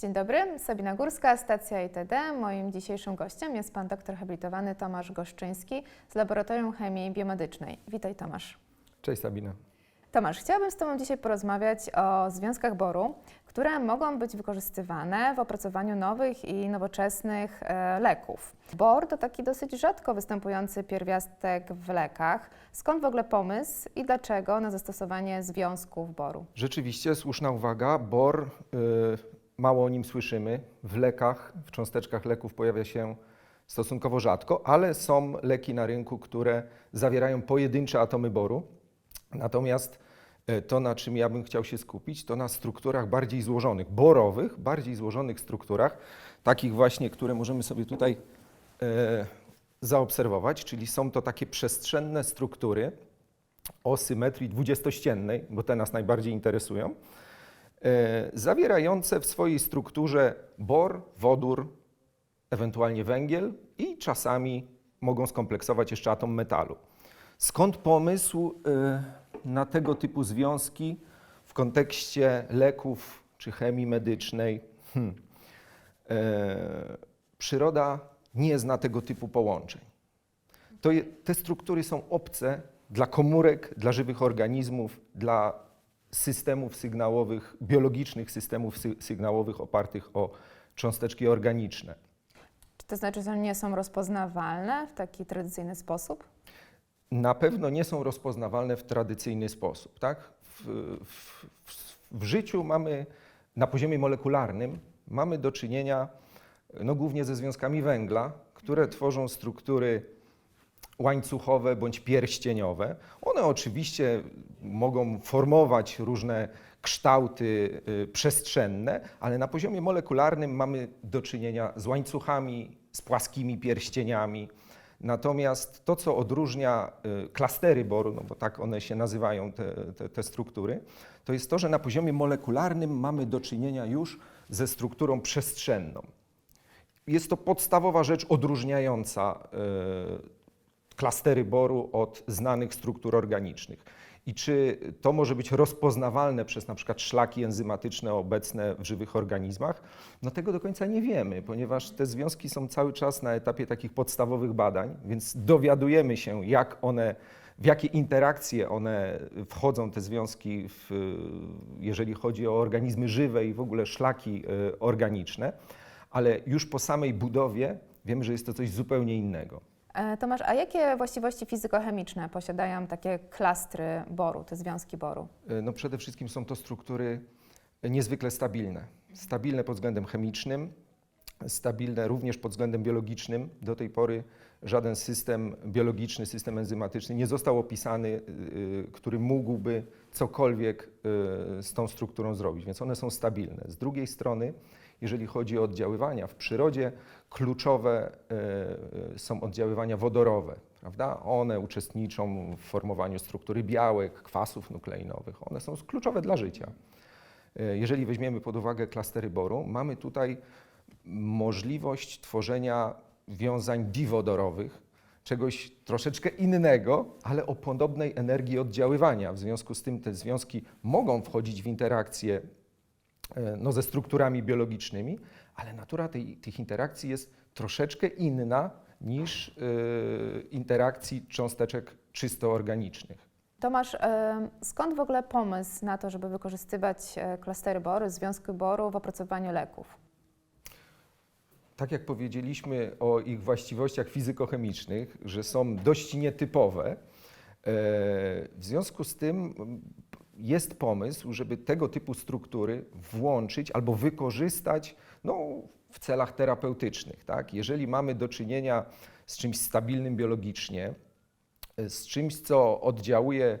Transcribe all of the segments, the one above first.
Dzień dobry, Sabina Górska, stacja ITD. Moim dzisiejszym gościem jest pan doktor habilitowany Tomasz Goszczyński z Laboratorium Chemii Biomedycznej. Witaj Tomasz. Cześć Sabina. Tomasz, chciałabym z Tobą dzisiaj porozmawiać o związkach boru, które mogą być wykorzystywane w opracowaniu nowych i nowoczesnych e, leków. Bor to taki dosyć rzadko występujący pierwiastek w lekach. Skąd w ogóle pomysł i dlaczego na zastosowanie związków boru? Rzeczywiście słuszna uwaga. Bor, y, mało o nim słyszymy. W lekach, w cząsteczkach leków pojawia się stosunkowo rzadko, ale są leki na rynku, które zawierają pojedyncze atomy boru. Natomiast y, to, na czym ja bym chciał się skupić, to na strukturach bardziej złożonych, borowych, bardziej złożonych strukturach, takich właśnie, które możemy sobie tutaj y, zaobserwować, czyli są to takie przestrzenne struktury o symetrii dwudziestościennej, bo te nas najbardziej interesują, e, zawierające w swojej strukturze bor, wodór, ewentualnie węgiel i czasami mogą skompleksować jeszcze atom metalu. Skąd pomysł e, na tego typu związki w kontekście leków czy chemii medycznej? Hmm. E, Przyroda nie zna tego typu połączeń. Je, te struktury są obce dla komórek, dla żywych organizmów, dla systemów sygnałowych, biologicznych systemów sy sygnałowych opartych o cząsteczki organiczne. Czy to znaczy, że nie są rozpoznawalne w taki tradycyjny sposób? Na pewno nie są rozpoznawalne w tradycyjny sposób. Tak? W, w, w życiu mamy na poziomie molekularnym mamy do czynienia no, głównie ze związkami węgla, które tworzą struktury łańcuchowe bądź pierścieniowe. One oczywiście mogą formować różne kształty y, przestrzenne, ale na poziomie molekularnym mamy do czynienia z łańcuchami, z płaskimi pierścieniami. Natomiast to, co odróżnia y, klastery boru, no bo tak one się nazywają, te, te, te struktury, to jest to, że na poziomie molekularnym mamy do czynienia już ze strukturą przestrzenną. Jest to podstawowa rzecz odróżniająca y, klastery boru od znanych struktur organicznych. I czy to może być rozpoznawalne przez na przykład szlaki enzymatyczne obecne w żywych organizmach? No tego do końca nie wiemy, ponieważ te związki są cały czas na etapie takich podstawowych badań, więc dowiadujemy się, jak one, w jakie interakcje one wchodzą, te związki, w, jeżeli chodzi o organizmy żywe i w ogóle szlaki y, organiczne, ale już po samej budowie wiemy, że jest to coś zupełnie innego. E, Tomasz, a jakie właściwości fizykochemiczne posiadają takie klastry boru, te związki boru? No przede wszystkim są to struktury niezwykle stabilne. Stabilne pod względem chemicznym, stabilne również pod względem biologicznym. Do tej pory żaden system biologiczny, system enzymatyczny nie został opisany, y, który mógłby cokolwiek z tą strukturą zrobić, więc one są stabilne. Z drugiej strony, jeżeli chodzi o oddziaływania w przyrodzie, kluczowe y, są oddziaływania wodorowe. Prawda? One uczestniczą w formowaniu struktury białek, kwasów nukleinowych. One są kluczowe dla życia. Y, Jeżeli weźmiemy pod uwagę klastery boru, mamy tutaj możliwość tworzenia wiązań diwodorowych, czegoś troszeczkę innego, ale o podobnej energii oddziaływania. W związku z tym te związki mogą wchodzić w interakcję e, no, ze strukturami biologicznymi, ale natura tej, tych interakcji jest troszeczkę inna niż y, interakcji cząsteczek czysto organicznych. Tomasz, e, skąd w ogóle pomysł na to, żeby wykorzystywać e, klastery boru, związki boru w opracowaniu leków? Tak jak powiedzieliśmy o ich właściwościach fizykochemicznych, że są dość nietypowe, e, w związku z tym jest pomysł, żeby tego typu struktury włączyć albo wykorzystać no, w celach terapeutycznych. Tak? Jeżeli mamy do czynienia z czymś stabilnym biologicznie, e, z czymś, co oddziałuje e,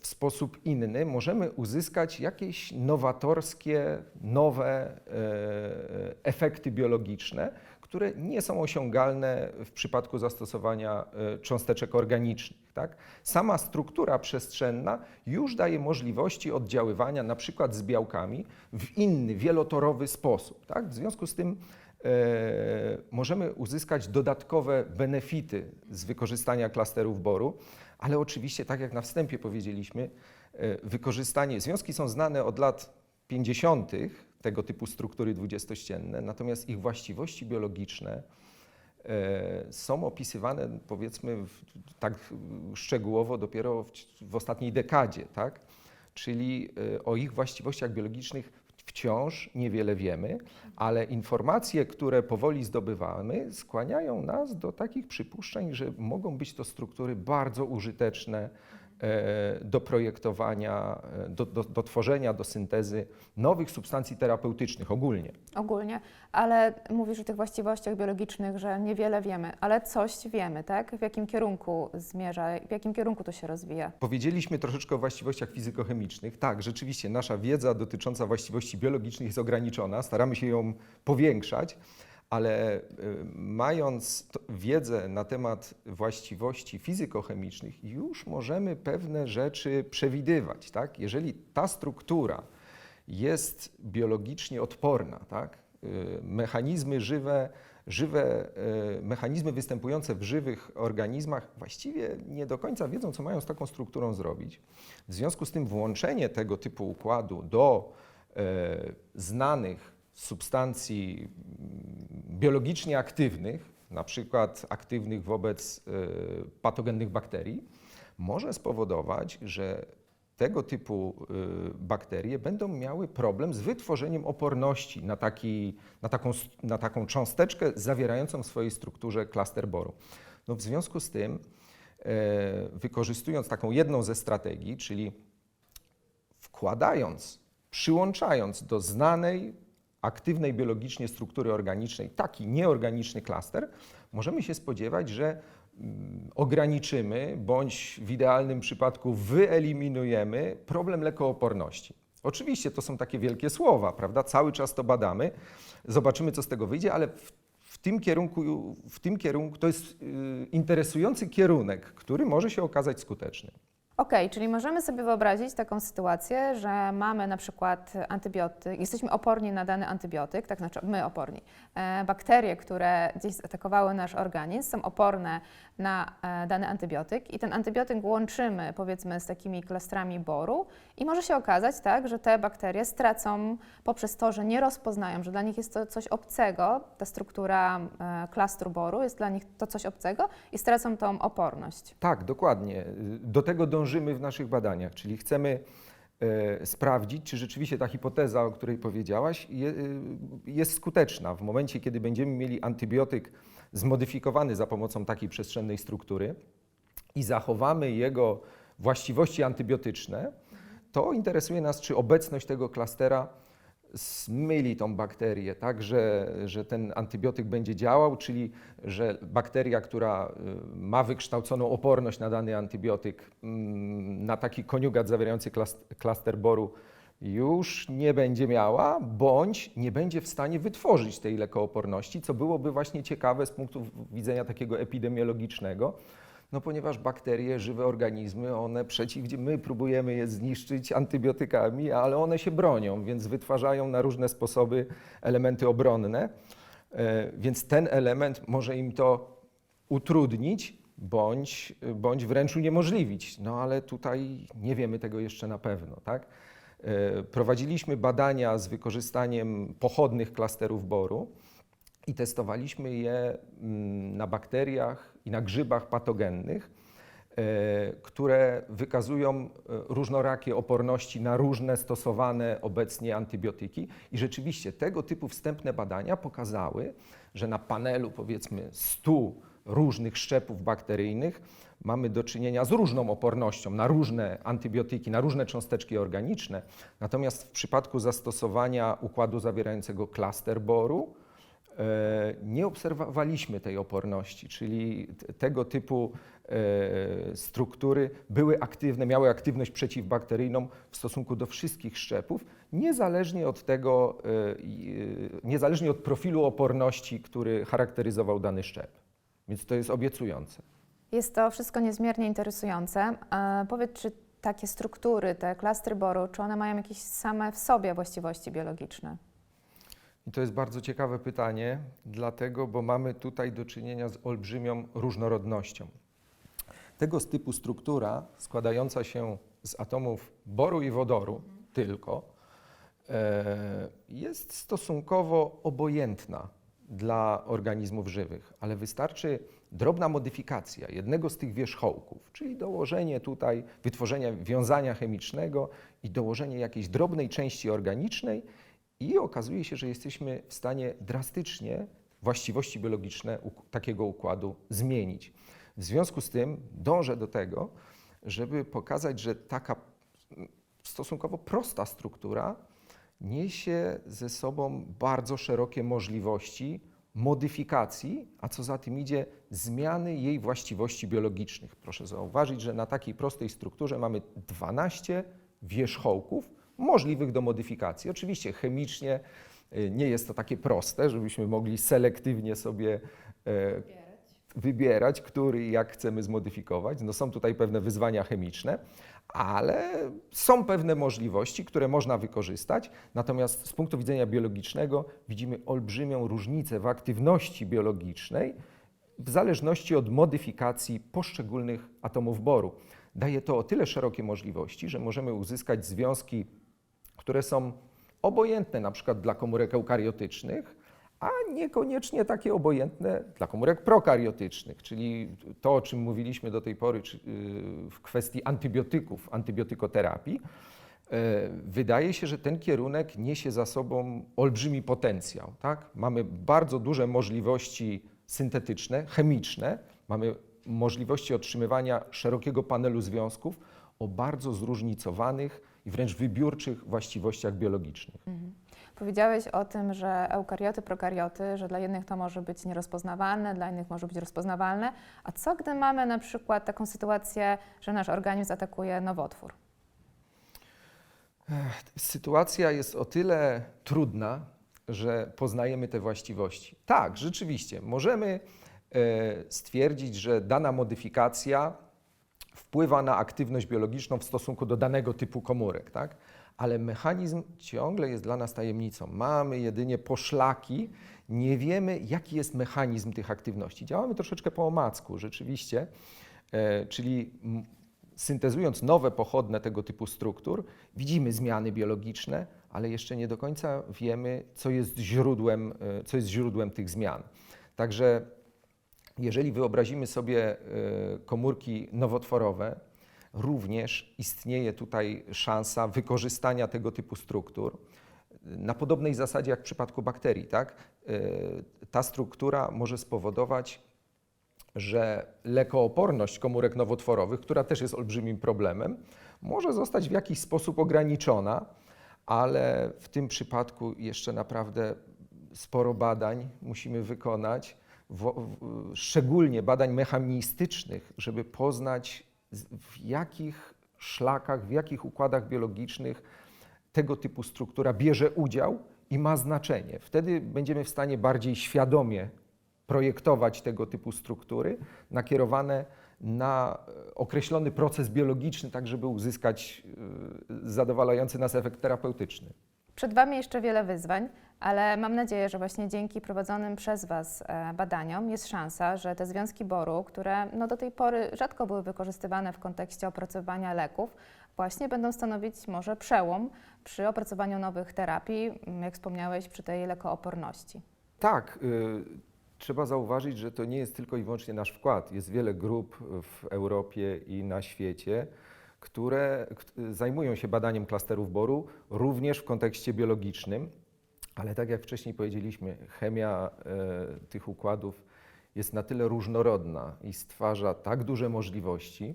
w sposób inny, możemy uzyskać jakieś nowatorskie, nowe e, efekty biologiczne, które nie są osiągalne w przypadku zastosowania e, cząsteczek organicznych. Tak? Sama struktura przestrzenna już daje możliwości oddziaływania na przykład z białkami w inny, wielotorowy sposób. Tak? W związku z tym e, możemy uzyskać dodatkowe benefity z wykorzystania klasterów boru, ale oczywiście, tak jak na wstępie powiedzieliśmy, e, wykorzystanie, związki są znane od lat 50., tego typu struktury dwudziestościenne, natomiast ich właściwości biologiczne e, są opisywane powiedzmy tak szczegółowo dopiero w, w ostatniej dekadzie, tak? Czyli e, o ich właściwościach biologicznych wciąż niewiele wiemy, ale informacje, które powoli zdobywamy, skłaniają nas do takich przypuszczeń, że mogą być to struktury bardzo użyteczne do projektowania, e, do, do, do tworzenia, do syntezy nowych substancji terapeutycznych ogólnie. Ogólnie, ale mówisz o tych właściwościach biologicznych, że niewiele wiemy, ale coś wiemy, tak? W jakim kierunku zmierza, w jakim kierunku to się rozwija? Powiedzieliśmy troszeczkę o właściwościach fizykochemicznych. Tak, rzeczywiście nasza wiedza dotycząca właściwości biologicznych jest ograniczona, staramy się ją powiększać, ale y, mając wiedzę na temat właściwości fizykochemicznych, już możemy pewne rzeczy przewidywać. Tak? Jeżeli ta struktura jest biologicznie odporna, tak? Y, mechanizmy żywe, żywe y, mechanizmy występujące w żywych organizmach właściwie nie do końca wiedzą, co mają z taką strukturą zrobić. W związku z tym włączenie tego typu układu do e, znanych substancji mm, biologicznie aktywnych, na przykład aktywnych wobec e, patogennych bakterii, może spowodować, że tego typu y, bakterie będą miały problem z wytworzeniem oporności na, taki, na, taką, na taką cząsteczkę zawierającą w swojej strukturze klaster boru. No w związku z tym, e, wykorzystując taką jedną ze strategii, czyli wkładając, przyłączając do znanej, aktywnej biologicznie struktury organicznej taki nieorganiczny klaster, możemy się spodziewać, że mm, ograniczymy bądź w idealnym przypadku wyeliminujemy problem lekooporności. Oczywiście to są takie wielkie słowa, prawda? Cały czas to badamy, zobaczymy, co z tego wyjdzie, ale w, w tym kierunku, w tym kierunku to jest y, interesujący kierunek, który może się okazać skuteczny. Okej, czyli możemy sobie wyobrazić taką sytuację, że mamy na przykład antybiotyk, jesteśmy oporni na dany antybiotyk, tak znaczy my oporni. E, bakterie, które gdzieś zaatakowały nasz organizm, są oporne na e, dany antybiotyk i ten antybiotyk łączymy powiedzmy z takimi klastrami boru i może się okazać tak, że te bakterie stracą poprzez to, że nie rozpoznają, że dla nich jest to coś obcego, ta struktura e, klastru boru jest dla nich to coś obcego i stracą tą oporność. Tak, dokładnie. Do tego dążymy w naszych badaniach, czyli chcemy e, sprawdzić, czy rzeczywiście ta hipoteza, o której powiedziałaś, e, jest skuteczna. W momencie, kiedy będziemy mieli antybiotyk zmodyfikowany za pomocą takiej przestrzennej struktury i zachowamy jego właściwości antybiotyczne, to interesuje nas, czy obecność tego klastera zmyli tą bakterię, tak, że, że ten antybiotyk będzie działał, czyli że bakteria, która y, ma wykształconą oporność na dany antybiotyk, mm, na taki koniugat zawierający klas- klaster boru, już nie będzie miała, bądź nie będzie w stanie wytworzyć tej lekooporności, co byłoby właśnie ciekawe z punktu widzenia takiego epidemiologicznego, no ponieważ bakterie, żywe organizmy, one przeciw, my próbujemy je zniszczyć antybiotykami, ale one się bronią, więc wytwarzają na różne sposoby elementy obronne. E, Więc ten element może im to utrudnić bądź, bądź wręcz uniemożliwić. No ale tutaj nie wiemy tego jeszcze na pewno, tak? E, Prowadziliśmy badania z wykorzystaniem pochodnych klasterów boru i testowaliśmy je mm, na bakteriach i na grzybach patogennych, e, które wykazują e, różnorakie oporności na różne stosowane obecnie antybiotyki. I rzeczywiście tego typu wstępne badania pokazały, że na panelu powiedzmy 100 różnych szczepów bakteryjnych mamy do czynienia z różną opornością na różne antybiotyki, na różne cząsteczki organiczne. Natomiast w przypadku zastosowania układu zawierającego klaster boru, nie obserwowaliśmy tej oporności, czyli tego typu e, struktury były aktywne, miały aktywność przeciwbakteryjną w stosunku do wszystkich szczepów, niezależnie od tego, e, e, niezależnie od profilu oporności, który charakteryzował dany szczep. Więc to jest obiecujące. Jest to wszystko niezmiernie interesujące. E, powiedz, czy takie struktury, te klastry boru, czy one mają jakieś same w sobie właściwości biologiczne? I to jest bardzo ciekawe pytanie, dlatego, bo mamy tutaj do czynienia z olbrzymią różnorodnością. Tego typu struktura składająca się z atomów boru i wodoru tylko, e, jest stosunkowo obojętna dla organizmów żywych, ale wystarczy drobna modyfikacja jednego z tych wierzchołków, czyli dołożenie tutaj, wytworzenie wiązania chemicznego i dołożenie jakiejś drobnej części organicznej i okazuje się, że jesteśmy w stanie drastycznie właściwości biologiczne takiego układu zmienić. W związku z tym dążę do tego, żeby pokazać, że taka mm, stosunkowo prosta struktura niesie ze sobą bardzo szerokie możliwości modyfikacji, a co za tym idzie, zmiany jej właściwości biologicznych. Proszę zauważyć, że na takiej prostej strukturze mamy 12 wierzchołków możliwych do modyfikacji. Oczywiście chemicznie y, nie jest to takie proste, żebyśmy mogli selektywnie sobie e, wybierać, który i jak chcemy zmodyfikować. No są tutaj pewne wyzwania chemiczne, ale są pewne możliwości, które można wykorzystać. Natomiast z punktu widzenia biologicznego widzimy olbrzymią różnicę w aktywności biologicznej w zależności od modyfikacji poszczególnych atomów boru. Daje to o tyle szerokie możliwości, że możemy uzyskać związki, które są obojętne na przykład dla komórek eukariotycznych, a niekoniecznie takie obojętne dla komórek prokariotycznych, czyli to, o czym mówiliśmy do tej pory yy, w kwestii antybiotyków, antybiotykoterapii. Yy, Wydaje się, że ten kierunek niesie za sobą olbrzymi potencjał. Tak? Mamy bardzo duże możliwości syntetyczne, chemiczne, mamy możliwości otrzymywania szerokiego panelu związków o bardzo zróżnicowanych i wręcz wybiórczych właściwościach biologicznych. Powiedziałeś o tym, że eukarioty, prokarioty, że dla jednych to może być nierozpoznawalne, dla innych może być rozpoznawalne. A co gdy mamy na przykład taką sytuację, że nasz organizm atakuje nowotwór? Sytuacja jest o tyle trudna, że poznajemy te właściwości. Tak, rzeczywiście, możemy e, stwierdzić, że dana modyfikacja wpływa na aktywność biologiczną w stosunku do danego typu komórek, tak? ale mechanizm ciągle jest dla nas tajemnicą. Mamy jedynie poszlaki, nie wiemy, jaki jest mechanizm tych aktywności. Działamy troszeczkę po omacku, rzeczywiście, e, czyli syntezując nowe pochodne tego typu struktur, widzimy zmiany biologiczne, ale jeszcze nie do końca wiemy, co jest źródłem, e, co jest źródłem tych zmian. Także jeżeli wyobrazimy sobie e, komórki nowotworowe, również istnieje tutaj szansa wykorzystania tego typu struktur na podobnej zasadzie jak w przypadku bakterii. Tak? E, Ta struktura może spowodować, że lekooporność komórek nowotworowych, która też jest olbrzymim problemem, może zostać w jakiś sposób ograniczona, ale w tym przypadku jeszcze naprawdę sporo badań musimy wykonać, w- szczególnie badań mechanistycznych, żeby poznać w jakich szlakach, w jakich układach biologicznych tego typu struktura bierze udział i ma znaczenie. Wtedy będziemy w stanie bardziej świadomie projektować tego typu struktury nakierowane na e, określony proces biologiczny, tak żeby uzyskać e, zadowalający nas efekt terapeutyczny. Przed Wami jeszcze wiele wyzwań, ale mam nadzieję, że właśnie dzięki prowadzonym przez Was e, badaniom jest szansa, że te związki boru, które no do tej pory rzadko były wykorzystywane w kontekście opracowania leków, właśnie będą stanowić może przełom przy opracowaniu nowych terapii, jak wspomniałeś, przy tej lekooporności. Tak, y, trzeba zauważyć, że to nie jest tylko i wyłącznie nasz wkład. Jest wiele grup w Europie i na świecie, które k- zajmują się badaniem klasterów boru, również w kontekście biologicznym, ale tak jak wcześniej powiedzieliśmy, chemia e, tych układów jest na tyle różnorodna i stwarza tak duże możliwości,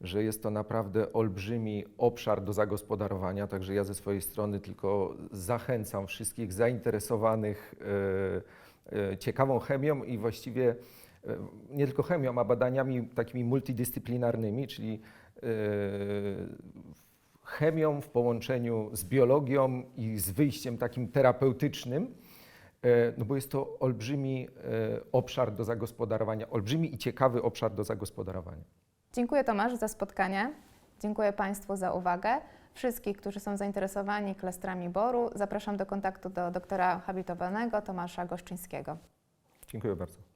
że jest to naprawdę olbrzymi obszar do zagospodarowania. Także ja ze swojej strony tylko zachęcam wszystkich zainteresowanych e, e, ciekawą chemią i właściwie nie tylko chemią, a badaniami takimi multidyscyplinarnymi, czyli chemią w połączeniu z biologią i z wyjściem takim terapeutycznym, e, no bo jest to olbrzymi e, obszar do zagospodarowania, olbrzymi i ciekawy obszar do zagospodarowania. Dziękuję Tomasz za spotkanie. Dziękuję Państwu za uwagę. Wszystkich, którzy są zainteresowani klastrami boru, zapraszam do kontaktu do doktora habilitowanego Tomasza Goszczyńskiego. Dziękuję bardzo.